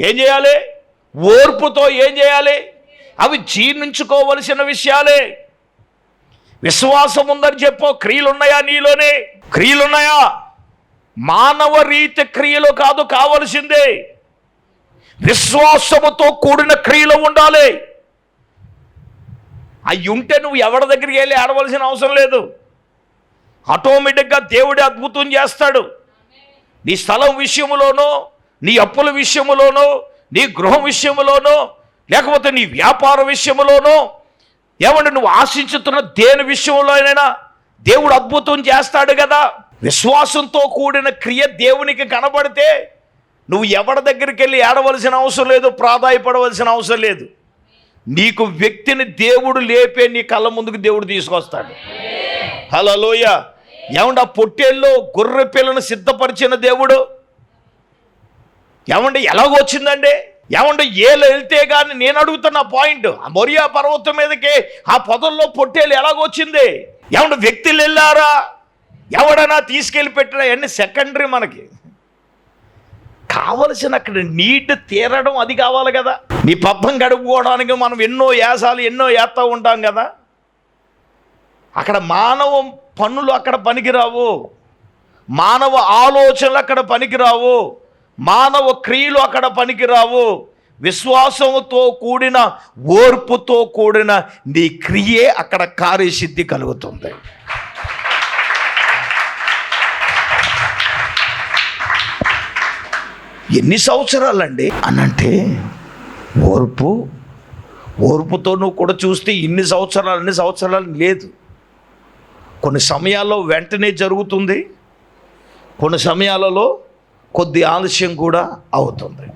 ఏం చేయాలి? ఓర్పుతో ఏం చేయాలి? అవి జీర్ణించుకోవలసిన విషయాలే. విశ్వాసం ఉందని చెప్పు క్రియలున్నాయా నీలోనే? క్రియలున్నాయా? మానవ రీతి క్రియలు కాదు కావలసిందే. విశ్వాసముతో కూడిన క్రియలు ఉండాలి. అవి ఉంటే నువ్వు ఎవరి దగ్గరికి వెళ్ళి ఆడవలసిన అవసరం లేదు. ఆటోమేటిక్గా దేవుడి అద్భుతం చేస్తాడు. నీ స్థలం విషయంలోనూ నీ అప్పుల విషయములోనో నీ గృహం విషయములోనో లేకపోతే నీ వ్యాపార విషయములోనో ఏమంటే నువ్వు ఆశించుతున్న దేని విషయంలోనైనా దేవుడు అద్భుతం చేస్తాడు కదా. విశ్వాసంతో కూడిన క్రియ దేవునికి కనబడితే నువ్వు ఎవరి దగ్గరికి వెళ్ళి ఏడవలసిన అవసరం లేదు ప్రాధాయపడవలసిన అవసరం లేదు. నీకు వ్యక్తిని దేవుడు లేపే నీ కళ్ళ ముందుకు దేవుడు తీసుకొస్తాడు. హలోయ ఏమంటే ఆ పొట్టేళ్ళు గొర్రె పిల్లను సిద్ధపరిచిన దేవుడు ఏమంటే ఎలాగొచ్చిందండి ఏమంటే ఏళ్ళు వెళ్తే కానీ నేను అడుగుతున్న పాయింట్ ఆ మొరియా పర్వతం మీదకి ఆ పొదల్లో పొట్టేలు ఎలాగొచ్చింది ఏమంటే వ్యక్తులు వెళ్ళారా? ఎవడైనా తీసుకెళ్ళి పెట్టినా అన్ని సెకండరీ మనకి? కావలసిన అక్కడ నీట్ తీరడం అది కావాలి కదా. నీ పబ్బం గడుపుకోవడానికి మనం ఎన్నో యాసాలు ఎన్నో ఏస్తా ఉంటాం కదా. అక్కడ మానవ పనులు అక్కడ పనికిరావు. మానవ ఆలోచనలు అక్కడ పనికిరావు. మానవ క్రియలు అక్కడ పనికిరావు. విశ్వాసముతో కూడిన ఓర్పుతో కూడిన నీ క్రియే అక్కడ కార్యసిద్ధి కలుగుతుంది. ఎన్ని సంవత్సరాలండి? అనంటే ఓర్పు. ఓర్పుతో నువ్వు కూడా చూస్తే ఇన్ని సంవత్సరాలు అన్ని సంవత్సరాలు లేదు. కొన్ని సమయాల్లో వెంటనే జరుగుతుంది. కొన్ని సమయాలలో కొద్ది ఆలస్యం కూడా అవుతుంది.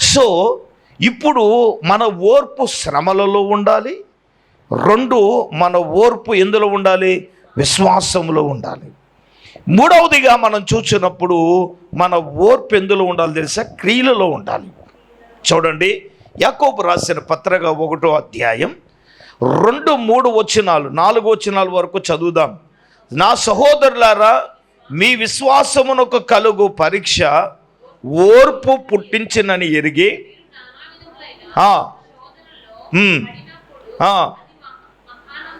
సో ఇప్పుడు మన ఓర్పు శ్రమలలో ఉండాలి. రెండు మన ఓర్పు ఎందులో ఉండాలి? విశ్వాసంలో ఉండాలి. మూడవదిగా మనం చూసినప్పుడు మన ఓర్పు ఎందులో ఉండాలి తెలుసా? క్రియలలో ఉండాలి. చూడండి యాకోబు రాసిన పత్రిక ఒకటో అధ్యాయం రెండు మూడు వచనాలు నాలుగు వచ్చినాలు వరకు చదువుదాం. నా సహోదరులారా మీ విశ్వాసమునకు కలుగు పరీక్ష ఓర్పు పుట్టించినని ఎరిగి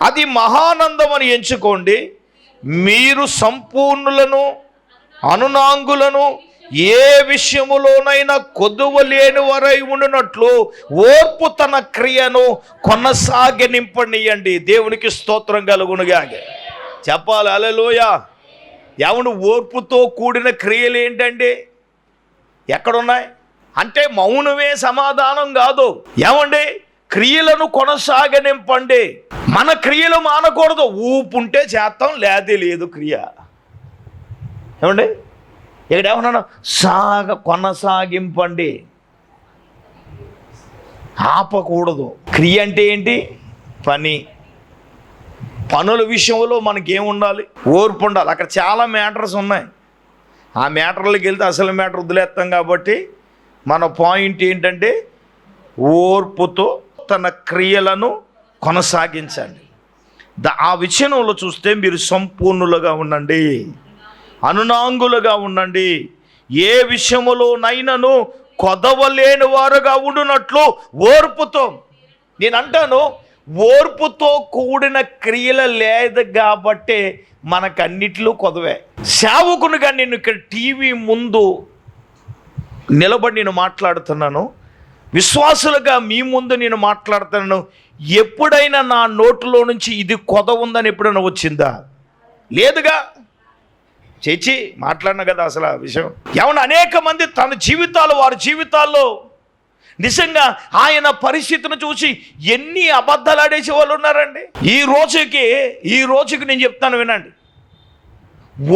అది మహానందం అని ఎంచుకోండి. మీరు సంపూర్ణులను అనునాంగులను ఏ విషయములోనైనా కొదువ లేని వారై ఉండినట్లు ఓర్పు తన క్రియను కొనసాగనింపనియండి దేవునికి స్తోత్రం కలుగునుగాగే చెప్పాలి అలలోయ ఎవడు ఓర్పుతో కూడిన క్రియలు ఏంటండి? ఎక్కడున్నాయి? అంటే మౌనమే సమాధానం కాదు. ఏమండి? క్రియలను కొనసాగనింపండి. మన క్రియలు మానకూడదు. ఊపుంటే చేస్తాం లేదే లేదు క్రియ. ఏమండి? ఇక్కడ ఏమన్నా సాగ కొనసాగింపండి. ఆపకూడదు. క్రియ అంటే ఏంటి? పని. పనుల విషయంలో మనకి ఏమి ఉండాలి ఓర్పు ఉండాలి అక్కడ చాలా మ్యాటర్స్ ఉన్నాయి. ఆ మ్యాటర్లకు వెళ్తే అసలు మ్యాటర్ వదిలేస్తాం కాబట్టి మన పాయింట్ ఏంటంటే ఓర్పుతో తన క్రియలను కొనసాగించండి. ద ఆ విషయంలో చూస్తే మీరు సంపూర్ణులుగా ఉండండి. అనునాంగులుగా ఉండండి. ఏ విషయములోనైనాను కొదవలేని వారుగా ఉండునట్లు ఓర్పుతో. నేను అంటాను ఓర్పుతో కూడిన క్రియల లేదు కాబట్టే మనకన్నిట్లో కొదవే. సేవకునిగా నేను ఇక్కడ టీవీ ముందు నిలబడి నేను మాట్లాడుతున్నాను. విశ్వాసులుగా మీ ముందు నేను మాట్లాడుతున్నాను. ఎప్పుడైనా నా నోటిలో నుంచి ఇది కొద ఉందని ఎప్పుడైనా వచ్చిందా? లేదుగా? చేచి మాట్లాడిన కదా అసలు ఆ విషయం. ఏమన్నా అనేక మంది తన జీవితాలు వారి జీవితాల్లో నిజంగా ఆయన పరిస్థితిని చూసి ఎన్ని అబద్ధాలు ఆడేసే వాళ్ళు ఉన్నారండి? ఈ రోజుకి ఈ రోజుకి నేను చెప్తాను వినండి.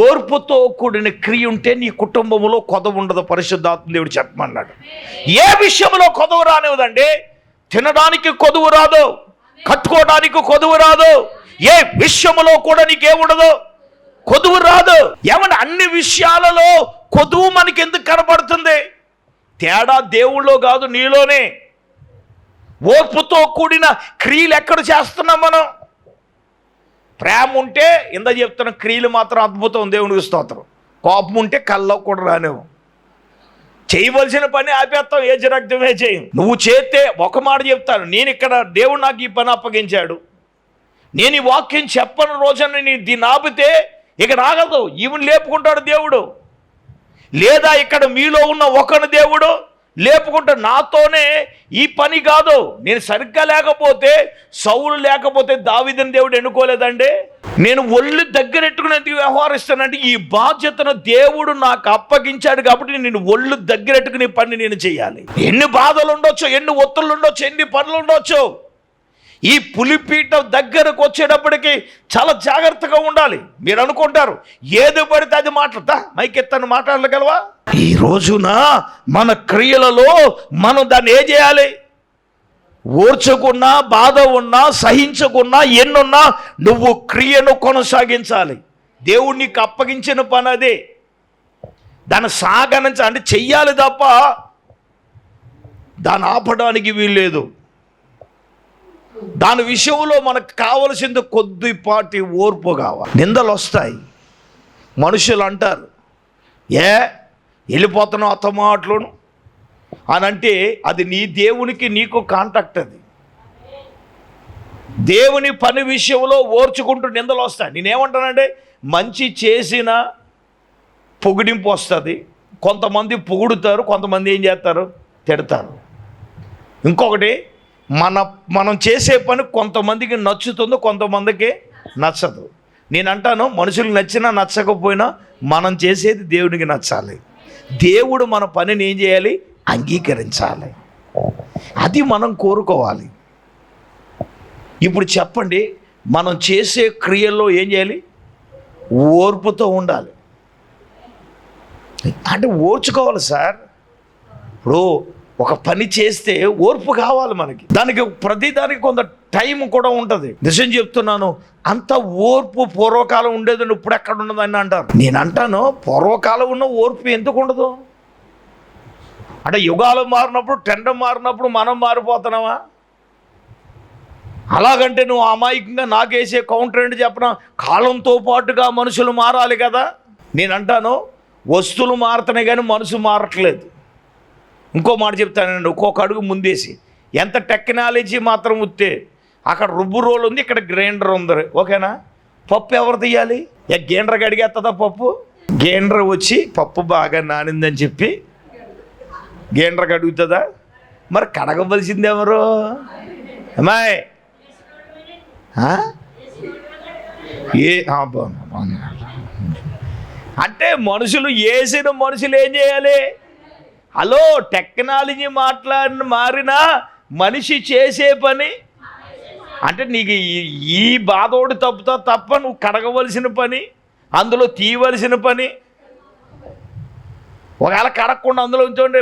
ఓర్పుతో కూడిన క్రియ ఉంటే నీ కుటుంబంలో కొదవ ఉండదు పరిశుద్ధాత్మ దేవుడు చెప్పమన్నాడు. ఏ విషయంలో కొదవ రానివ్వదండి? తినడానికి కొదువు రాదు కట్టుకోవడానికి కొదువు రాదు ఏ విషయంలో కూడా నీకేముండదు కొదువు రాదు. ఏమన్నా అన్ని విషయాలలో కొదువు మనకి ఎందుకు కనబడుతుంది? తేడా దేవుళ్ళో కాదు నీలోనే. ఓర్పుతో కూడిన క్రియలు ఎక్కడ చేస్తున్నాం మనం? ప్రేమ ఉంటే ఇంత చెప్తున్న క్రియలు మాత్రం అద్భుతం దేవునికి స్తోత్రం. కోపం ఉంటే కళ్ళ కూడా రానేవు చేయవలసిన పని ఆపేస్తాం ఏ రక్తమే చేయం. నువ్వు చేస్తే ఒక మాట చెప్తాను నేను ఇక్కడ దేవుడు నాకు ఈ పని అప్పగించాడు. నేను ఈ వాక్యం చెప్పని రోజున నేను దీన్ని ఆపితే ఇక రాగలదు. ఈవెన్ లేపుకుంటాడు దేవుడు. లేదా ఇక్కడ మీలో ఉన్న ఒకని దేవుడు లేపుకుంటే నాతోనే ఈ పని కాదు. నేను సరిగ్గా లేకపోతే సౌలు లేకపోతే దావిదని దేవుడు ఎన్నుకోలేదండి? నేను ఒళ్ళు దగ్గరెట్టుకునేందుకు వ్యవహరిస్తానంటే ఈ బాధ్యతను దేవుడు నాకు అప్పగించాడు కాబట్టి నేను ఒళ్ళు దగ్గరెట్టుకునే పని నేను చేయాలి. ఎన్ని బాధలు ఉండొచ్చు ఎన్ని ఒత్తులు ఉండొచ్చు ఎన్ని పనులు ఉండొచ్చు. ఈ పులిపీట దగ్గరకు వచ్చేటప్పటికి చాలా జాగ్రత్తగా ఉండాలి. మీరు అనుకుంటారు ఏది పడితే అది మాట్లాడతా మైకెత్తను మాట్లాడగలవా? ఈ రోజున మన క్రియలలో మనం దాన్ని ఏం చేయాలి? ఓర్చుకున్నా బాధ ఉన్నా సహించకున్నా ఎన్నున్నా నువ్వు క్రియను కొనసాగించాలి. దేవుడు నీకు అప్పగించిన పని అదే. దాన్ని సాగనించాలి అంటే చెయ్యాలి తప్ప దాన్ని ఆపడానికి వీల్లేదు. దాని విషయంలో మనకు కావలసింది కొద్దిపాటి ఓర్పు కావాలి. నిందలు వస్తాయి మనుషులు అంటారు ఏ వెళ్ళిపోతున్నావు అత్తమాటలోను అని అంటే అది నీ దేవునికి నీకు కాంటాక్ట్ అది. దేవుని పని విషయంలో ఓర్చుకుంటూ నిందలు వస్తాయి నేనేమంటానంటే మంచి చేసిన పొగిడింపు వస్తుంది. కొంతమంది పొగుడుతారు కొంతమంది ఏం చేస్తారు? తిడతారు. ఇంకొకటి మన మనం చేసే పని కొంతమందికి నచ్చుతుందో కొంతమందికి నచ్చదు. నేను అంటాను మనుషులకు నచ్చినా నచ్చకపోయినా మనం చేసేది దేవునికి నచ్చాలి. దేవుడు మన పనిని ఏం చేయాలి? అంగీకరించాలి. అది మనం కోరుకోవాలి. ఇప్పుడు చెప్పండి మనం చేసే క్రియల్లో ఏం చేయాలి? ఓర్పుతో ఉండాలి. అంటే ఓర్చుకోవాలి సార్. ఇప్పుడు ఒక పని చేస్తే ఓర్పు కావాలి మనకి. దానికి ప్రతి దానికి కొంత టైం కూడా ఉంటుంది. నిజం చెప్తున్నాను అంత ఓర్పు పూర్వకాలం ఉండేది ఇప్పుడు ఎక్కడ ఉండదని అంటారు. నేను అంటాను పూర్వకాలం ఉన్న ఓర్పు ఎందుకు ఉండదు? అంటే యుగాలు మారినప్పుడు టెండర్ మారినప్పుడు మనం మారిపోతున్నామా? అలాగంటే నువ్వు అమాయకంగా నాకేసే కౌంటర్ ఏంటి చెప్పనా? కాలంతో పాటుగా మనుషులు మారాలి కదా. నేను అంటాను వస్తువులు మారుతున్నాయి కానీ మనసు మారట్లేదు. ఇంకో మాట చెప్తానండి ఒక్కొక్క అడుగు ముందేసి. ఎంత టెక్నాలజీ మాత్రం వస్తే అక్కడ రుబ్బు రోల్ ఉంది ఇక్కడ గ్రైండర్ ఉంది. ఓకేనా? పప్పు ఎవరు తీయాలి? ఏ గేండ్రకి కడిగేస్తుందా పప్పు? గేండ్ర వచ్చి పప్పు బాగా నానిందని చెప్పి గేండ్రకి కడుగుతుందా? మరి కడగవలసింది ఎవరు? అమ్మాయి ఏ అంటే మనుషులు వేసిన మనుషులు ఏం చేయాలి? హలో టెక్నాలజీ మాట్లాడిన మారినా మనిషి చేసే పని? అంటే నీకు ఈ- ఈ బాధోడు తప్పుతా తప్ప నువ్వు కడగవలసిన పని అందులో తీయవలసిన పని? ఒకవేళ కడగకుండా అందులో ఉంచండి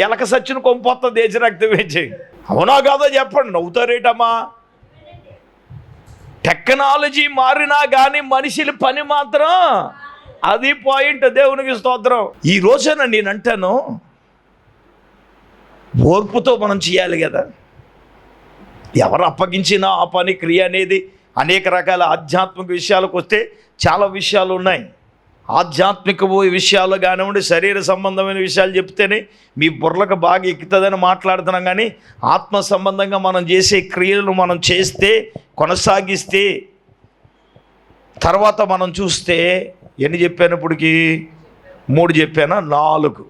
ఎలక సచ్చిన కొంపొత్త దేశ రక్తం వేచి. అవునా కాదో చెప్పండి నవ్వుతారేటమ్మా? టెక్నాలజీ మారినా కానీ మనిషిల పని మాత్రం అది పాయింట్ దేవునికి స్తోత్రం. ఈ రోజున నేను అంటాను ఓర్పుతో మనం చేయాలి కదా. ఎవరు అప్పగించినా ఆ పని క్రియ అనేది అనేక రకాల ఆధ్యాత్మిక విషయాలకు వస్తే చాలా విషయాలు ఉన్నాయి. ఆధ్యాత్మిక విషయాలు కానివ్వండి శరీర సంబంధమైన విషయాలు చెప్తేనే మీ బుర్రకు బాగా ఎక్కుతుందని మాట్లాడుతున్నాం కానీ ఆత్మ సంబంధంగా మనం చేసే క్రియలను మనం చేస్తే కొనసాగిస్తే తర్వాత మనం చూస్తే ఎన్ని చెప్పాను ఇప్పటికి మూడు చెప్పానా? నాలుగు.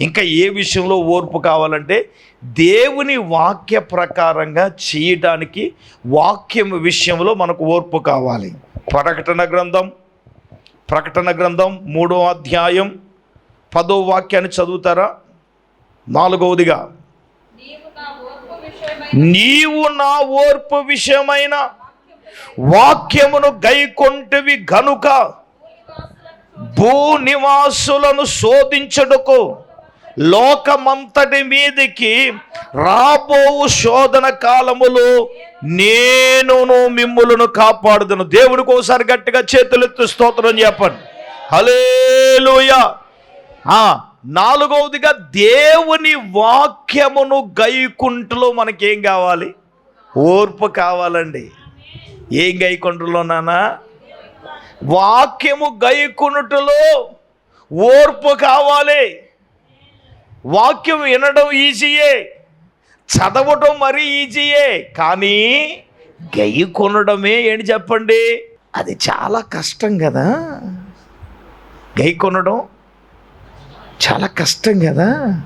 ఇంకా ఏ విషయంలో ఓర్పు కావాలంటే దేవుని వాక్య ప్రకారంగా చేయటానికి వాక్యం విషయంలో మనకు ఓర్పు కావాలి. ప్రకటన గ్రంథం ప్రకటన గ్రంథం మూడో అధ్యాయం. పదో వాక్యాన్ని చదువుతారా? నాలుగవదిగా. నీవు నా ఓర్పు విషయమైన వాక్యమును గైకొంటివి గనుక భూ నివాసులను శోధించుటకు లోకమంతటి మీదికి రాబోవు శోధన కాలములు నేనును మిమ్ములను కాపాడుదును. దేవునికి ఒకసారి గట్టిగా చేతులెత్తు స్తోత్రం చెప్పండి. హలేలుయా ఆ, నాలుగవదిగా దేవుని వాక్యమును గైకుంటలో మనకేం కావాలి? ఓర్పు కావాలండి. ఏం గైకుంటలో నానా? వాక్యము గైకునుటలో ఓర్పు కావాలి. వాక్యం వినడం ఈజీయే చదవటం మరీ ఈజీయే కానీ గయ్యి కొనడమే ఏంటి చెప్పండి. అది చాలా కష్టం కదా. గై కొనడం చాలా కష్టం కదా.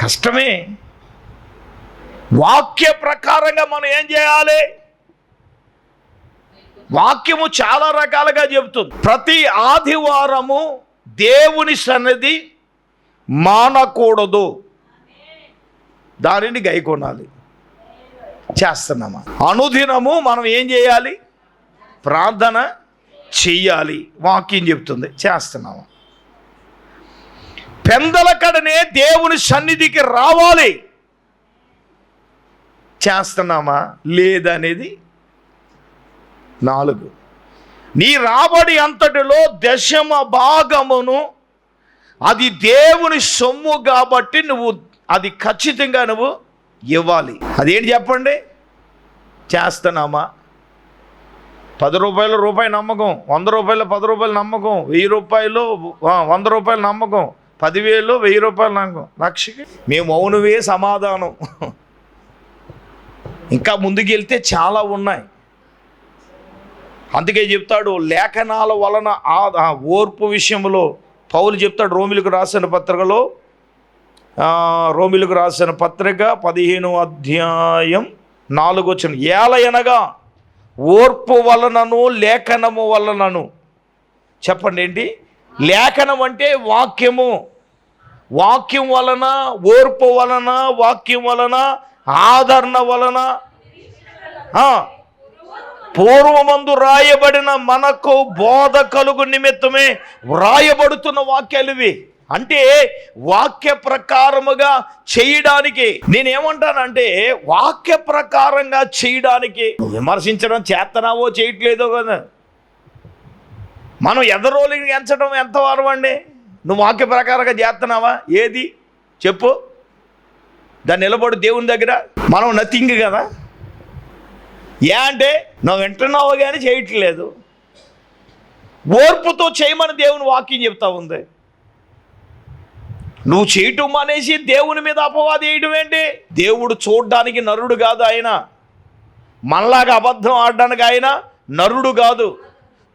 కష్టమే. వాక్య ప్రకారంగా మనం ఏం చేయాలి? వాక్యము చాలా రకాలుగా చెబుతుంది. ప్రతి ఆదివారము దేవుని సన్నిధి మానకూడదు. దానిని గైకొనాలి చేస్తున్నామా? అనుదినము మనం ఏం చేయాలి? ప్రార్థన చెయ్యాలి. వాక్యం చెప్తుంది చేస్తున్నామా? పెందలకడనే దేవుని సన్నిధికి రావాలి. చేస్తున్నామా? లేదనేది నాలుగు. నీ రాబడి అంతటిలో దశమ భాగమును అది దేవుని సొమ్ము కాబట్టి నువ్వు అది ఖచ్చితంగా నువ్వు ఇవ్వాలి. అదేంటి చెప్పండి? చేస్తున్నామా? పది రూపాయలు రూపాయి నమ్మకం వంద రూపాయలు పది రూపాయలు నమ్మకం వెయ్యి రూపాయలు వంద రూపాయలు నమ్మకం పదివేలు వెయ్యి రూపాయలు నమ్మకం. లక్షకి మేము అవునువే సమాధానం. ఇంకా ముందుకెళ్తే చాలా ఉన్నాయి. అందుకే చెప్తాడు లేఖనాల వలన ఆ ఓర్పు విషయంలో పౌలు చెప్తాడు రోమిలకు రాసిన పత్రికలో రోమిలకు రాసిన పత్రిక పదిహేను అధ్యాయం నాలుగు వచ్చిన ఏలయనగా ఓర్పు వలనను లేఖనము వలనను. చెప్పండి ఏంటి? లేఖనం అంటే వాక్యము. వాక్యం వలన ఓర్పు వలన వాక్యం వలన ఆదరణ వలన పూర్వమందు రాయబడిన మనకు బోధ కలుగు నిమిత్తమే వ్రాయబడుతున్న వాక్యాలు ఇవి. అంటే వాక్య ప్రకారముగా చేయడానికి నేనేమంటానంటే వాక్య ప్రకారంగా చేయడానికి విమర్శించడం చేస్తున్నావో చేయట్లేదో కదా. మనం ఎదరోలిని ఎంచడం ఎంత వారం అండి? నువ్వు వాక్య ప్రకారంగా చేస్తున్నావా ఏది? చెప్పు. దాన్ని నిలబడు దేవుని దగ్గర. మనం నథింగ్ కదా. ఏ అంటే నువ్వు వింటున్నావు కానీ చేయట్లేదు. ఓర్పుతో చేయమని దేవుని వాక్యం చెప్తా ఉంది. నువ్వు చేయటం మానేసి దేవుని మీద అపవాది వేయటం ఏంటి? దేవుడు చూడ్డానికి నరుడు కాదు ఆయన. మనలాగా అబద్ధం ఆడడానికి ఆయన నరుడు కాదు.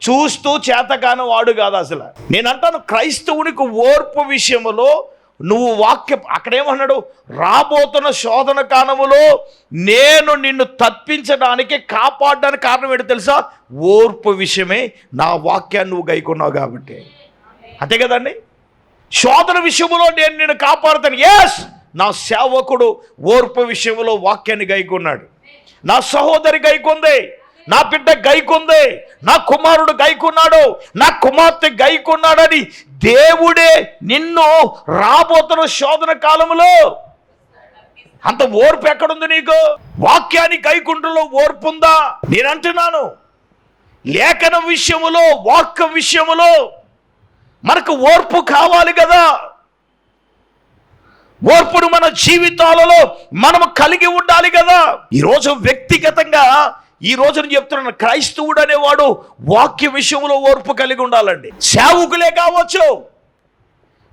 చూస్తూ చేతకాని వాడు కాదు అసలు. నేను అంటాను క్రైస్తవునికి ఓర్పు విషయంలో నువ్వు వాక్య అక్కడేమన్నాడు? రాబోతున్న శోధన కాలములో నేను నిన్ను తప్పించడానికి కాపాడడానికి కారణం ఏంటో తెలుసా? ఓర్పు విషయమే నా వాక్యాన్ని నువ్వు గైకున్నావు కాబట్టి. అంతే కదండి? శోధన విషయంలో నేను నిన్ను కాపాడుతాను. ఎస్ నా సేవకుడు ఓర్పు విషయంలో వాక్యాన్ని గైకున్నాడు. నా సహోదరి గైకుంది. నా బిడ్డ గైకుంది నా కుమారుడు గైకున్నాడు నా కుమార్తె గైకున్నాడని దేవుడే నిన్ను రాబోతున్న శోధన కాలంలో అంత ఓర్పు ఎక్కడుంది నీకు? వాక్యాన్ని గైకుంటలో ఓర్పు ఉందా నేను అంటున్నాను లేఖన విషయములో వాక్య విషయములో మనకు ఓర్పు కావాలి కదా. ఓర్పును మన జీవితాలలో మనము కలిగి ఉండాలి కదా. ఈరోజు వ్యక్తిగతంగా ఈ రోజున చెప్తున్నాను క్రైస్తవుడు అనేవాడు వాక్య విషయంలో ఓర్పు కలిగి ఉండాలండి. సేవకులే కావచ్చు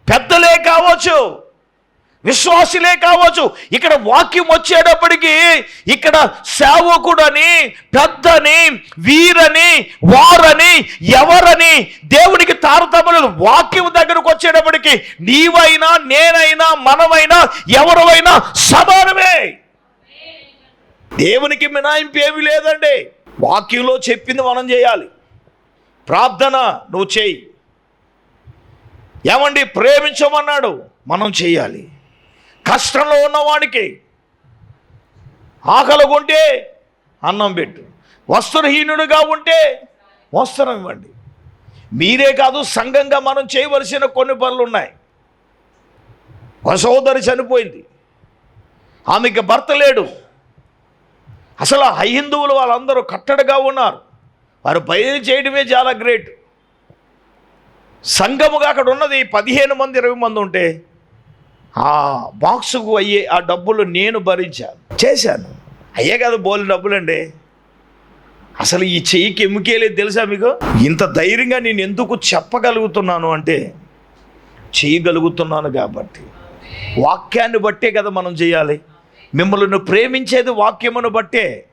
పెద్దలే కావచ్చు విశ్వాసులే కావచ్చు. ఇక్కడ వాక్యం వచ్చేటప్పటికి ఇక్కడ సేవకుడని పెద్దని వీరని వారని ఎవరని దేవునికి తారతమ్యం వాక్యం దగ్గరకు వచ్చేటప్పటికి నీవైనా నేనైనా మనమైనా ఎవరైనా సమానమే. దేవునికి మినాయింపు ఏమీ లేదండి. వాక్యంలో చెప్పింది మనం చేయాలి. ప్రార్థన నువ్వు చేయి. ఏమండి? ప్రేమించమన్నాడు. మనం చేయాలి. కష్టంలో ఉన్నవాడికి ఆకలి కొంటే అన్నం పెట్టు. వస్త్రహీనుడుగా ఉంటే వస్త్రం ఇవ్వండి. మీరే కాదు సంఘంగా మనం చేయవలసిన కొన్ని పనులు ఉన్నాయి. ఒక సోదరి చనిపోయింది. ఆమెకి భర్త లేడు. అసలు ఆ హిందువులు వాళ్ళందరూ కట్టడిగా ఉన్నారు. వారు బయలు చేయడమే చాలా గ్రేట్. సంఘముగా అక్కడ ఉన్నది పదిహేను మంది ఇరవై మంది ఉంటే ఆ బాక్సుకు అయ్యే ఆ డబ్బులు నేను భరించాను. చేశాను. అయ్యే కదా బోలు డబ్బులండి. అసలు ఈ చెయ్యికి ఎముకేలేదు తెలుసా మీకు? ఇంత ధైర్యంగా నేను ఎందుకు చెప్పగలుగుతున్నాను అంటే చేయగలుగుతున్నాను కాబట్టి. వాక్యాన్ని బట్టే కదా మనం చేయాలి. మిమ్మల్ని ప్రేమించేది వాక్యమును బట్టే.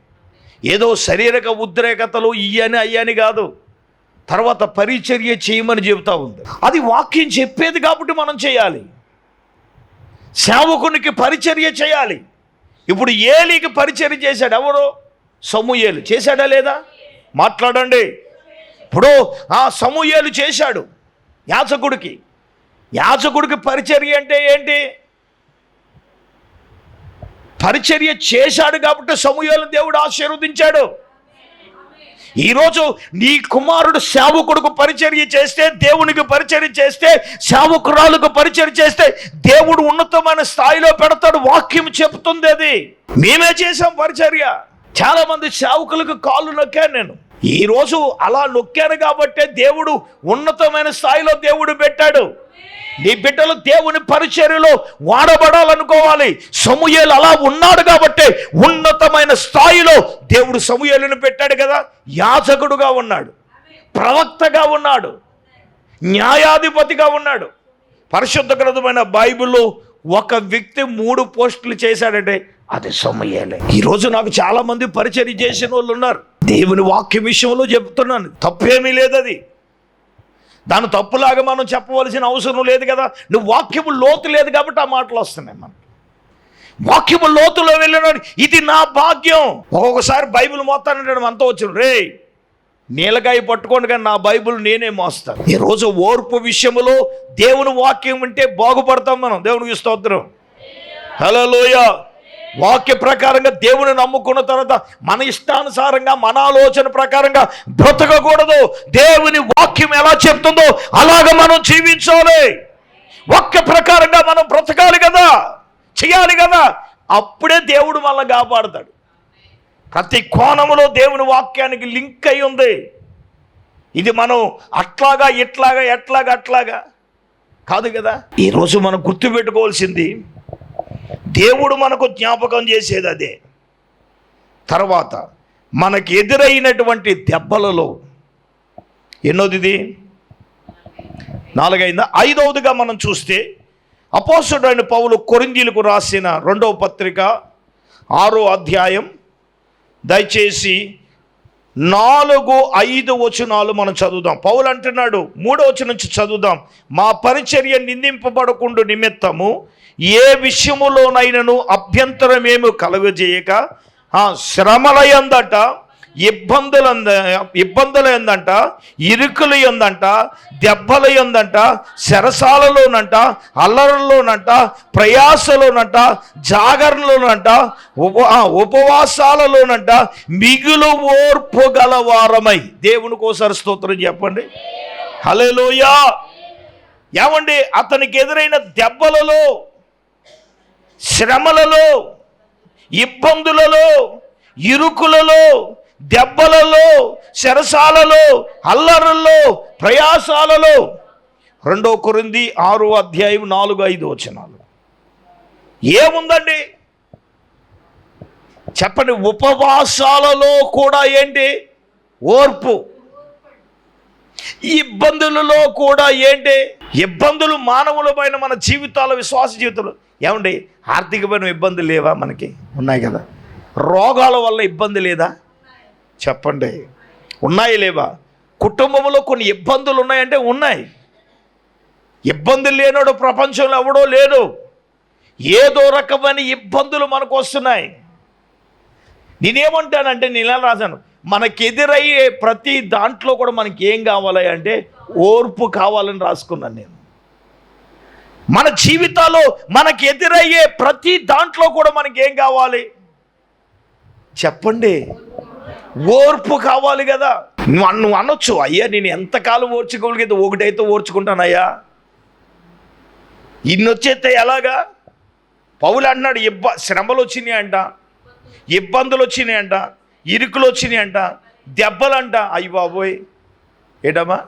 ఏదో శారీరక ఉద్రేకతలు ఇయ్యని అయ్యని కాదు. తర్వాత పరిచర్య చేయమని చెబుతా ఉంది. అది వాక్యం చెప్పేది కాబట్టి మనం చేయాలి. సేవకునికి పరిచర్య చేయాలి. ఇప్పుడు ఏలికి పరిచర్య చేశాడు ఎవరో? సమూయేలు. చేశాడా లేదా? మాట్లాడండి. ఇప్పుడు ఆ సమూయేలు చేశాడు యాచకుడికి యాచకుడికి పరిచర్య అంటే ఏంటి? పరిచర్య చేశాడు కాబట్టి సమూహాలను దేవుడు ఆశీర్వదించాడు. ఈరోజు నీ కుమారుడు సేవకుడుకు పరిచర్య చేస్తే దేవునికి పరిచర్య చేస్తే సేవకురాలకు పరిచర్య చేస్తే దేవుడు ఉన్నతమైన స్థాయిలో పెడతాడు వాక్యం చెప్తుంది అది. మేమే చేసాం పరిచర్య. చాలా మంది సేవకులకు కాళ్ళు నొక్కాను నేను. ఈరోజు అలా నొక్కాను కాబట్టే దేవుడు ఉన్నతమైన స్థాయిలో దేవుడు పెట్టాడు. నీ బిడ్డలు దేవుని పరిచర్యలో వాడబడాలనుకోవాలి. సమూహలు అలా ఉన్నాడు కాబట్టి ఉన్నతమైన స్థాయిలో దేవుడు సమూహలను పెట్టాడు కదా. యాజకుడుగా ఉన్నాడు. ప్రవక్తగా ఉన్నాడు. న్యాయాధిపతిగా ఉన్నాడు. పరిశుద్ధ గ్రంథమైన బైబిల్లో ఒక వ్యక్తి మూడు పోస్టులు చేశాడంటే అది సమయాలే. ఈరోజు నాకు చాలా మంది చేసిన వాళ్ళు ఉన్నారు. దేవుని వాక్య విషయంలో చెప్తున్నాను. తప్పేమీ లేదు అది దాని తప్పులాగా మనం చెప్పవలసిన అవసరం లేదు కదా. నువ్వు వాక్యము లోతు లేదు కాబట్టి ఆ మాటలు వస్తున్నాయి మనం వాక్యము లోతులో వెళ్ళినాడు ఇది నా భాగ్యం. ఒక్కొక్కసారి బైబిల్ మొత్తాన్ని అంతా వచ్చిన రే నీలకాయ పట్టుకోండి కానీ నా బైబిల్ నేనే మోస్తాను. ఈరోజు ఓర్పు విషయంలో దేవుని వాక్యం ఉంటే బాగుపడతాం మనం. దేవునికి స్తోత్రం. హలో వాక్య ప్రకారంగా దేవుని నమ్ముకున్న తర్వాత మన ఇష్టానుసారంగా మన ఆలోచన ప్రకారంగా బ్రతకకూడదు. దేవుని వాక్యం ఎలా చెప్తుందో అలాగ మనం జీవించాలి. వాక్య ప్రకారంగా మనం బ్రతకాలి కదా చేయాలి కదా. అప్పుడే దేవుడు మనల్ని కాపాడతాడు. ప్రతి కోణములో దేవుని వాక్యానికి లింక్ అయి ఉంది. ఇది మనం అట్లాగా ఇట్లాగా ఎట్లాగా అట్లాగా కాదు కదా. ఈరోజు మనం గుర్తుపెట్టుకోవాల్సింది దేవుడు మనకు జ్ఞాపకం చేసేది అదే. తర్వాత మనకి ఎదురైనటువంటి దెబ్బలలో ఎన్నోది ఇది నాలుగైందా? ఐదవదిగా మనం చూస్తే అపోసుడైన పౌలు కొరిందీలకు రాసిన రెండవ పత్రిక ఆరో అధ్యాయం దయచేసి నాలుగు ఐదు వచనాలు మనం చదువుదాం. పౌలు అంటున్నాడు మూడో వచనం నుంచి చదువుదాం. మా పరిచర్య నిందింపబడకుండా నిమిత్తము ఏ విషయములోనైనను అభ్యంతరమేమి కలుగజేయక? శ్రమల ఎందట ఇబ్బందులంద ఇబ్బందులు ఏందంట ఇరుకులు ఎందంట దెబ్బలు ఎందంట శరసాలలోనంట అల్లరలోనంట ప్రయాసలోనంట జాగరణలోనంట ఉప ఉపవాసాలలోనంట మిగులు ఓర్పు గలవారమై. దేవునికి ఒకసారి స్తోత్రం చెప్పండి. హలోయా ఏమండి? అతనికి ఎదురైన దెబ్బలలో శ్రమలలో ఇబ్బందులలో ఇరుకులలో దెబ్బలలో శరసాలలో అల్లరుల్లో ప్రయాసాలలో. రెండో కొరింది ఆరు అధ్యాయం నాలుగు ఐదు వచనాలు. ఏముందండి? చెప్పండి ఉపవాసాలలో కూడా ఏంటి? ఓర్పు. ఇబ్బందులలో కూడా ఏంటి? ఇబ్బందులు మానవులపైన మన జీవితాల విశ్వాస జీవితంలో. ఏమండి? ఆర్థికమైన ఇబ్బందులు లేవా మనకి? ఉన్నాయి కదా. రోగాల వల్ల ఇబ్బంది లేదా? చెప్పండి. ఉన్నాయి లేవా? కుటుంబంలో కొన్ని ఇబ్బందులు ఉన్నాయంటే ఉన్నాయి. ఇబ్బందులు లేనోడు ప్రపంచంలో ఎవడో లేడు. ఏదో రకమైన ఇబ్బందులు మనకు వస్తున్నాయి. నేనేమంటానంటే నేను ఇలా రాశాను. మనకెదురయ్యే ప్రతి దాంట్లో కూడా మనకి ఏం కావాలి అంటే ఓర్పు కావాలని రాసుకున్నాను నేను. మన జీవితాల్లో మనకి ఎదురయ్యే ప్రతి దాంట్లో కూడా మనకి ఏం కావాలి? చెప్పండి. ఓర్పు కావాలి కదా. నువ్వు అన్- నువ్వు అనొచ్చు. అయ్యా నేను ఎంతకాలం ఓర్చుకోగలిగితే ఒకటైతే ఓర్చుకుంటానయ్యా. ఇన్నొచ్చేస్తే ఎలాగా? పౌలు అన్నాడు ఇబ్బ శ్రమలు వచ్చినాయి అంట ఇబ్బందులు వచ్చినాయి అంట ఇరుకులు వచ్చినాయి అంట దెబ్బలంట. అయ్యి బాబోయ్. ఏటమ్మా?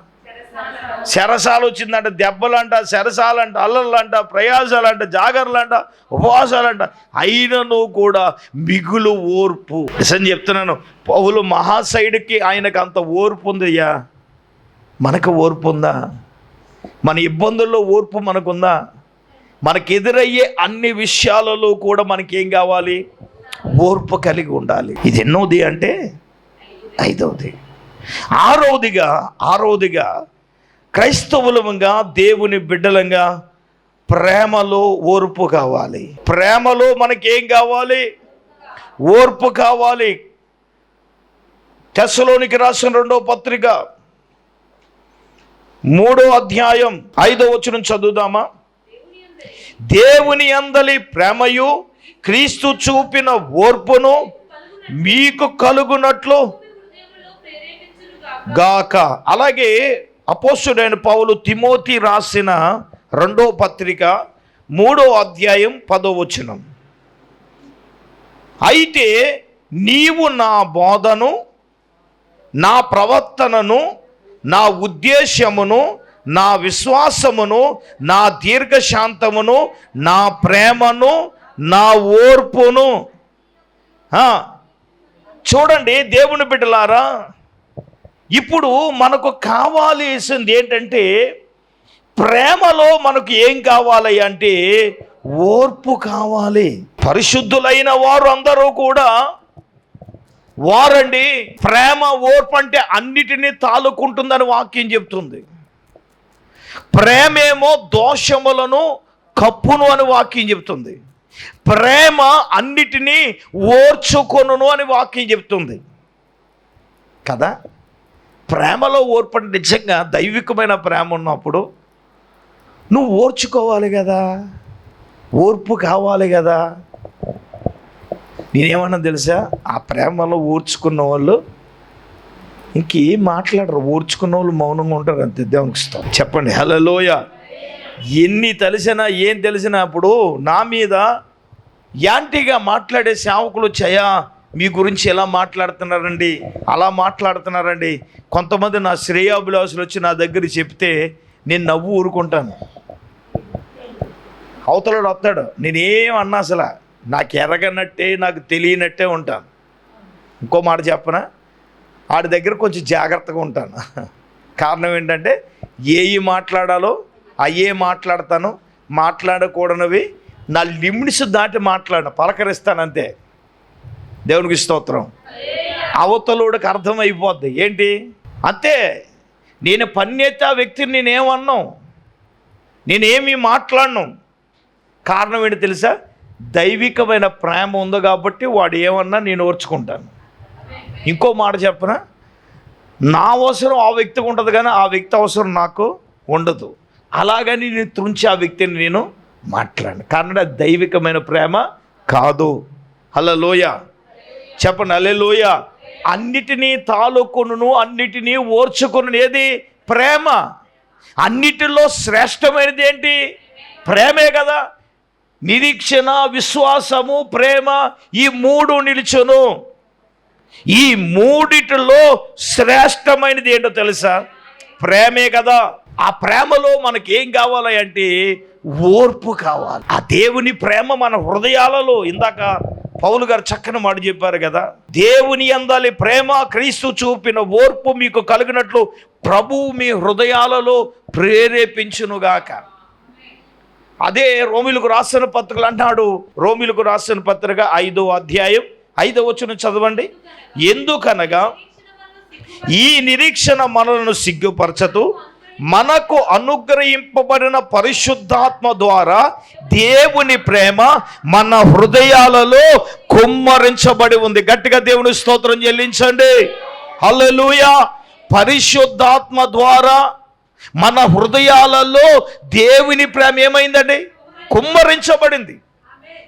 శరసాలు వచ్చిందంట దెబ్బలంట శరసాలంట అల్లర్లంట ప్రయాసాలంట జాగర్లంట ఉపవాసాలంట. అయినను కూడా మిగులు ఓర్పు. నిజం చెప్తున్నాను పౌలు మహాసైడ్కి ఆయనకు అంత ఓర్పు ఉందయ్యా. మనకు ఓర్పు ఉందా? మన ఇబ్బందుల్లో ఓర్పు మనకుందా? మనకు ఎదురయ్యే అన్ని విషయాలలో కూడా మనకేం కావాలి? ఓర్పు కలిగి ఉండాలి. ఇది ఎన్నోది అంటే ఐదవది. ఆరవదిగా ఆరవదిగా క్రైస్తవులముగా దేవుని బిడ్డలంగా ప్రేమలో ఓర్పు కావాలి. ప్రేమలో మనకేం కావాలి? ఓర్పు కావాలి. తెస్సలోనికి రాసిన రెండో పత్రిక మూడో అధ్యాయం ఐదో వచ్చిన చదువుదామా? దేవుని అందలి ప్రేమయు క్రీస్తు చూపిన ఓర్పును మీకు కలుగునట్లు గాక. అలాగే అపోస్తుడైన పౌలు తిమోతి రాసిన రెండో పత్రిక మూడో అధ్యాయం పదో వచనం. అయితే నీవు నా బోధను నా ప్రవర్తనను నా ఉద్దేశమును నా విశ్వాసమును నా దీర్ఘశాంతమును నా ప్రేమను నా ఓర్పును చూడండి దేవుని బిడ్డలారా ఇప్పుడు మనకు కావాల్సింది ఏంటంటే ప్రేమలో మనకు ఏం కావాలి అంటే ఓర్పు కావాలి. పరిశుద్ధులైన వారు అందరూ కూడా వారండి ప్రేమ ఓర్పు అంటే అన్నిటినీ తాలుకుంటుందని వాక్యం చెప్తుంది. ప్రేమేమో దోషములను కప్పును అని వాక్యం చెప్తుంది. ప్రేమ అన్నిటినీ ఓర్చుకొనును అని వాక్యం చెప్తుంది. కదా? ప్రేమలో ఓర్పడి నిజంగా దైవికమైన ప్రేమ ఉన్నప్పుడు నువ్వు ఓర్చుకోవాలి కదా? ఓర్పు కావాలి కదా? నేనేమన్నా తెలుసా? ఆ ప్రేమలో ఓర్చుకున్న వాళ్ళు ఇంకేం మాట్లాడరు. ఓర్చుకున్న వాళ్ళు మౌనంగా ఉంటారు అంతే. దేవునికి ఇస్తాం చెప్పండి. హలోయ ఎన్ని తెలిసినా ఏం తెలిసినా అప్పుడు నా మీద యాంటీగా మాట్లాడే సేవకులు వచ్చాయా? మీ గురించి ఎలా మాట్లాడుతున్నారండి? అలా మాట్లాడుతున్నారండి. కొంతమంది నా శ్రేయాభిలాసులు వచ్చి నా దగ్గర చెప్తే నేను నవ్వు ఊరుకుంటాను. అవతలడు వస్తాడు. నేనేం అన్నా అసలు నాకు ఎరగనట్టే నాకు తెలియనట్టే ఉంటాను. ఇంకో మాట చెప్పనా? ఆడి దగ్గర కొంచెం జాగ్రత్తగా ఉంటాను. కారణం ఏంటంటే ఏవి మాట్లాడాలో అయ్యే మాట్లాడతాను మాట్లాడకూడనివి నా లిమిట్స్ దాటి మాట్లాడిన పలకరిస్తాను అంతే దేవునికి స్తోత్రం. అవతలోడికి అర్థమైపోద్ది. ఏంటి? అంతే. నేను పన్నెత్తే ఆ వ్యక్తిని నేనేమన్నాం? నేనేమీ మాట్లాడను. కారణం ఏంటి తెలుసా? దైవికమైన ప్రేమ ఉంది కాబట్టి వాడు ఏమన్నా నేను ఓర్చుకుంటాను. ఇంకో మాట చెప్పనా? నా అవసరం ఆ వ్యక్తికి ఉంటుంది కానీ ఆ వ్యక్తి అవసరం నాకు ఉండదు. అలాగని నేను తుంచి ఆ వ్యక్తిని నేను మాట్లాడండి. కన్నడ దైవికమైన ప్రేమ కాదు. హలలోయ చెప్పండి అలే లోయ అన్నిటినీ తాలూకును అన్నిటినీ ఓర్చుకును ఏది? ప్రేమ. అన్నిటిలో శ్రేష్టమైనది ఏంటి? ప్రేమే కదా. నిరీక్షణ విశ్వాసము ప్రేమ ఈ మూడు నిలుచును. ఈ మూడిటిలో శ్రేష్టమైనది ఏంటో తెలుసా? ప్రేమే కదా. ఆ ప్రేమలో మనకి ఏం కావాలి అంటే ఓర్పు కావాలి. ఆ దేవుని ప్రేమ మన హృదయాలలో ఇందాక పౌలు గారు చక్కని మాట చెప్పారు కదా దేవుని అందాలి ప్రేమ క్రీస్తు చూపిన ఓర్పు మీకు కలిగినట్లు ప్రభువు మీ హృదయాలలో ప్రేరేపించునుగాక. అదే రోమిలకు రాసిన పత్రికలు అంటాడు రోమిలకు రాసిన పత్రిక ఐదో అధ్యాయం ఐదో వచ్చిన చదవండి. ఎందుకనగా ఈ నిరీక్షణ మనలను సిగ్గుపరచదు మనకు అనుగ్రహింపబడిన పరిశుద్ధాత్మ ద్వారా దేవుని ప్రేమ మన హృదయాలలో కుమ్మరించబడి ఉంది. గట్టిగా దేవుని స్తోత్రం చెల్లించండి. హలోయ పరిశుద్ధాత్మ ద్వారా మన హృదయాలలో దేవుని ప్రేమ ఏమైందండి? కుమ్మరించబడింది.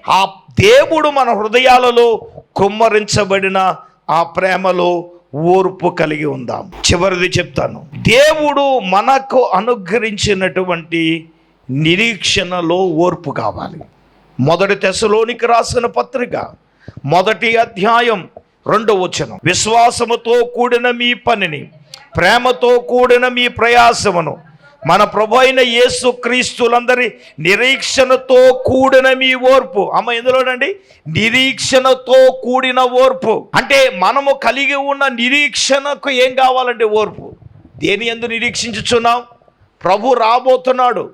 ఆ దేవుడు మన హృదయాలలో కుమ్మరించబడిన ఆ ప్రేమలో ఓర్పు కలిగి ఉందాం. చివరిది చెప్తాను. దేవుడు మనకు అనుగ్రహించినటువంటి నిరీక్షణలో ఓర్పు కావాలి. మొదటి తెశలోనికి రాసిన పత్రిక మొదటి అధ్యాయం రెండవ వచనం. విశ్వాసముతో కూడిన మీ పనిని ప్రేమతో కూడిన మీ ప్రయాసమును మన ప్రభు అయిన యేసు క్రీస్తులందరి నిరీక్షణతో కూడిన మీ ఓర్పు. అమ్మ ఎందులోనండి నిరీక్షణతో కూడిన ఓర్పు. అంటే మనము కలిగి ఉన్న నిరీక్షణకు ఏం కావాలంటే ఓర్పు. దేని ఎందు నిరీక్షించుచున్నాం? ప్రభు రాబోతున్నాడు.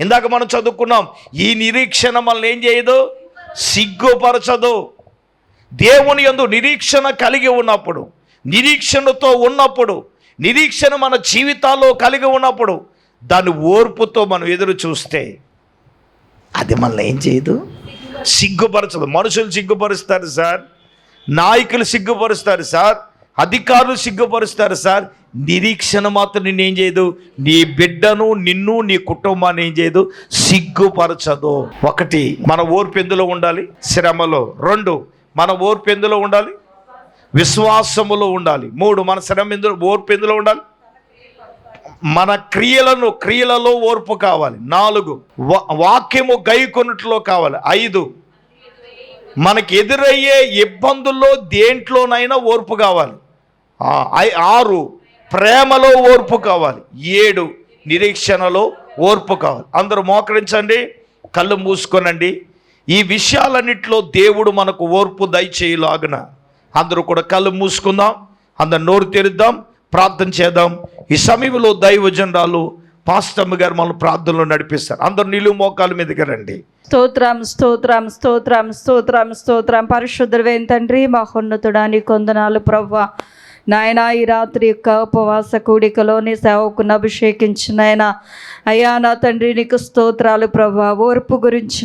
ఇందాక మనం చదువుకున్నాం ఈ నిరీక్షణ మనల్ని ఏం చేయదు? సిగ్గుపరచదు. దేవుని ఎందు నిరీక్షణ కలిగి ఉన్నప్పుడు నిరీక్షణతో ఉన్నప్పుడు నిరీక్షణ మన జీవితాల్లో కలిగి ఉన్నప్పుడు దాని ఓర్పుతో మనం ఎదురు చూస్తే అది మనల్ని ఏం చేయదు? సిగ్గుపరచదు. మనుషులు సిగ్గుపరుస్తారు సార్. నాయకులు సిగ్గుపరుస్తారు సార్. అధికారులు సిగ్గుపరుస్తారు సార్. నిరీక్షణ మాత్రం నిన్నేం చేయదు. నీ బిడ్డను నిన్ను నీ కుటుంబాన్ని ఏం చేయదు. సిగ్గుపరచదు. ఒకటి మన ఓర్పు ఎందులో ఉండాలి? శ్రమలో. రెండు మన ఓర్పెందులో ఉండాలి? విశ్వాసములో ఉండాలి. మూడు మన శ్రమ ఎందులో ఓర్పెందులో ఉండాలి? మన క్రియలను క్రియలలో ఓర్పు కావాలి. నాలుగు వా- వాక్యము గైకొనుట్లో కావాలి. ఐదు మనకి ఎదురయ్యే ఇబ్బందుల్లో దేంట్లోనైనా ఓర్పు కావాలి. ఐ- ఆరు ప్రేమలో ఓర్పు కావాలి. ఏడు నిరీక్షణలో ఓర్పు కావాలి. అందరూ మోకరించండి కళ్ళు మూసుకోనండి. ఈ విషయాలన్నింటిలో దేవుడు మనకు ఓర్పు దయచేయలాగున అందరూ కూడా కళ్ళు మూసుకుందాం అందరు నోరు తెరుద్దాం. ప్రార్థన చేద్దాం. ఈ సమయంలో దైవజనరాలు పాస్టమ్మ గారు మనం ప్రార్థనలో నడిపిస్తారు. అందరు నిలువు మోకాల మీదకి రండి. స్తోత్రం స్తోత్రం స్తోత్రం స్తోత్రం స్తోత్రం. పరిశుద్ధుడైన తండ్రి మహోన్నతుడానికి కొందనాలు ప్రవ్వ. నాయన ఈ రాత్రి యొక్క ఉపవాస కూడికలోని సేవకును అభిషేకించినయన అయ్యా నా తండ్రి నీకు స్తోత్రాలు ప్రభా. ఓర్పు గురించి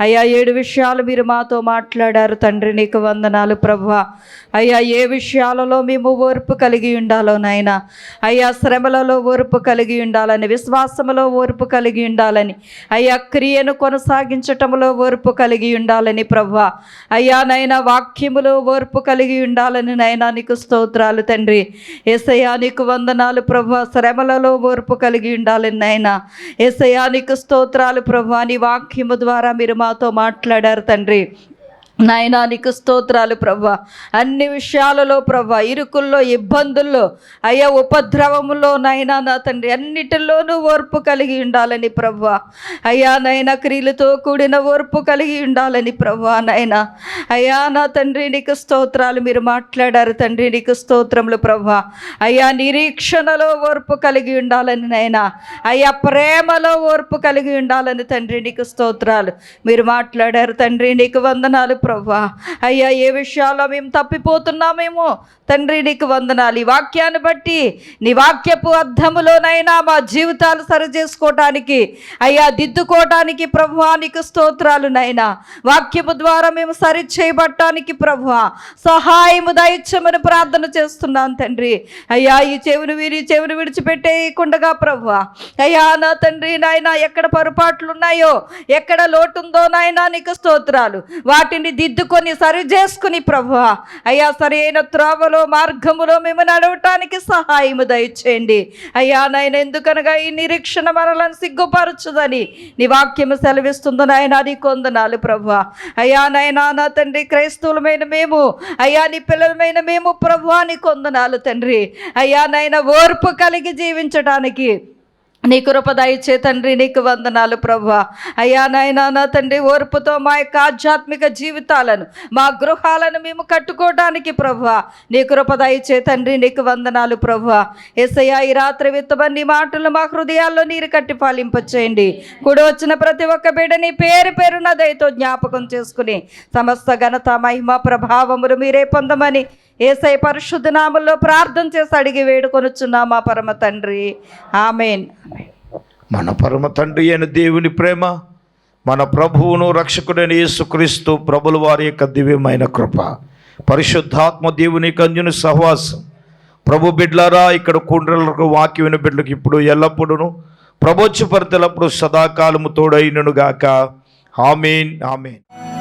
అయ్యా ఏడు విషయాలు మీరు మాతో మాట్లాడారు తండ్రి నీకు వందనాలు ప్రభా. అయ్యా ఏ విషయాలలో మేము ఓర్పు కలిగి ఉండాలో నాయన. అయ్యా శ్రమలలో ఓర్పు కలిగి ఉండాలని విశ్వాసములో ఓర్పు కలిగి ఉండాలని. అయ్యా క్రియను కొనసాగించటంలో ఓర్పు కలిగి ఉండాలని ప్రభా. అయ్యా నైనా వాక్యములో ఓర్పు కలిగి ఉండాలని నైనా నీకు స్తోత్రాలు తండ్రి. ఏసయ్యా వందనాలు ప్రభా. శ్రమలలో ఓర్పు కలిగి ఉండాలని నాయన. ఏసయ్యా స్తోత్రాలు ప్రభా. నీ వాక్యము ద్వారా మీరు మాతో మాట్లాడారు తండ్రి. నాయనా నీకు స్తోత్రాలు ప్రభా అన్ని విషయాలలో ప్రభా ఇరుకుల్లో ఇబ్బందుల్లో అయ్యా ఉపద్రవములో నాయనా నా తండ్రి అన్నిటిలోనూ ఓర్పు కలిగి ఉండాలని ప్రభా అయ్యా నైనా క్రియలతో కూడిన ఓర్పు కలిగి ఉండాలని ప్రభా నైనా అయ్యా నా తండ్రి నీకు స్తోత్రాలు మీరు మాట్లాడారు తండ్రి నీకు స్తోత్రములు ప్రభా అయ్యా నిరీక్షణలో ఓర్పు కలిగి ఉండాలని నైనా అయ్యా ప్రేమలో ఓర్పు కలిగి ఉండాలని తండ్రి నీకు స్తోత్రాలు మీరు మాట్లాడారు తండ్రి నీకు వందనాలు ప్రభా. అయ్యా ఏ విషయాల్లో మేము తప్పిపోతున్నామేమో? తండ్రి నీకు వందనాలు. ఈ వాక్యాన్ని బట్టి నీ వాక్యపు అర్థములోనైనా మా జీవితాలు సరి చేసుకోవటానికి అయ్యా దిద్దుకోవటానికి ప్రభువా నీకు స్తోత్రాలు నైనా వాక్యము ద్వారా మేము సరి చేయబట్టానికి ప్రభువా సహాయము దయచ్చమని ప్రార్థన చేస్తున్నాను తండ్రి. అయ్యా ఈ చెవిని వీరి చెవిని విడిచిపెట్టేయకుండగా ప్రభువా అయ్యా నా తండ్రి నాయన ఎక్కడ పొరపాట్లు ఉన్నాయో ఎక్కడ లోటుందో నాయనా నీకు స్తోత్రాలు. వాటిని దిద్దుకొని సరి చేసుకుని ప్రభు అయ్యా సరైన త్రోవలో మార్గములో మేము నడవటానికి సహాయము దయచేయండి. అయ్యా నాయన ఎందుకనగా ఈ నిరీక్షణ మనలను సిగ్గుపరచుదని నీ వాక్యము సెలవిస్తుందని నాయన నీ కొందనాలు ప్రభు అయ్యా నాయన నా తండ్రి క్రైస్తవులమైన మేము అయ్యా నీ పిల్లలమైన మేము ప్రభు అని కొందనాలు తండ్రి. అయ్యా నాయన ఓర్పు కలిగి జీవించడానికి నీ కృప దయచే తండ్రి నీకు వందనాలు ప్రభు అయ్యా నాయన నా తండ్రి ఓర్పుతో మా యొక్క ఆధ్యాత్మిక జీవితాలను మా గృహాలను మేము కట్టుకోవడానికి ప్రభు నీ కృప దయచే తండ్రి నీకు వందనాలు ప్రభు ఎసయ్యా ఈ రాత్రి విత్తబడి మాటలు మా హృదయాల్లో నీరు కట్టి పాలింపచేయండి కూడి వచ్చిన ప్రతి ఒక్క బిడ్డని పేరు పేరున దయతో జ్ఞాపకం చేసుకుని సమస్త ఘనత మహిమ ప్రభావములు మీరే పొందమని ఏసై పరిశుద్ధ నామంలో ప్రార్థన చేసి అడిగి వేడుకొనుచున్నామా పరమ తండ్రి. ఆమెన్. మన పరమ తండ్రి అయిన దేవుని ప్రేమ మన ప్రభువును రక్షకుడైన యేసుక్రీస్తు ప్రభుల వారి యొక్క దివ్యమైన కృప పరిశుద్ధాత్మ దేవుని కంజుని సహవాసం. ప్రభు బిడ్లారా ఇక్కడ కుండ్రలకు వాక్యమైన బిడ్డలకు ఇప్పుడు ఎల్లప్పుడూ ప్రభోత్సపరితలప్పుడు సదాకాలము తోడైనను గాక. Amen amen.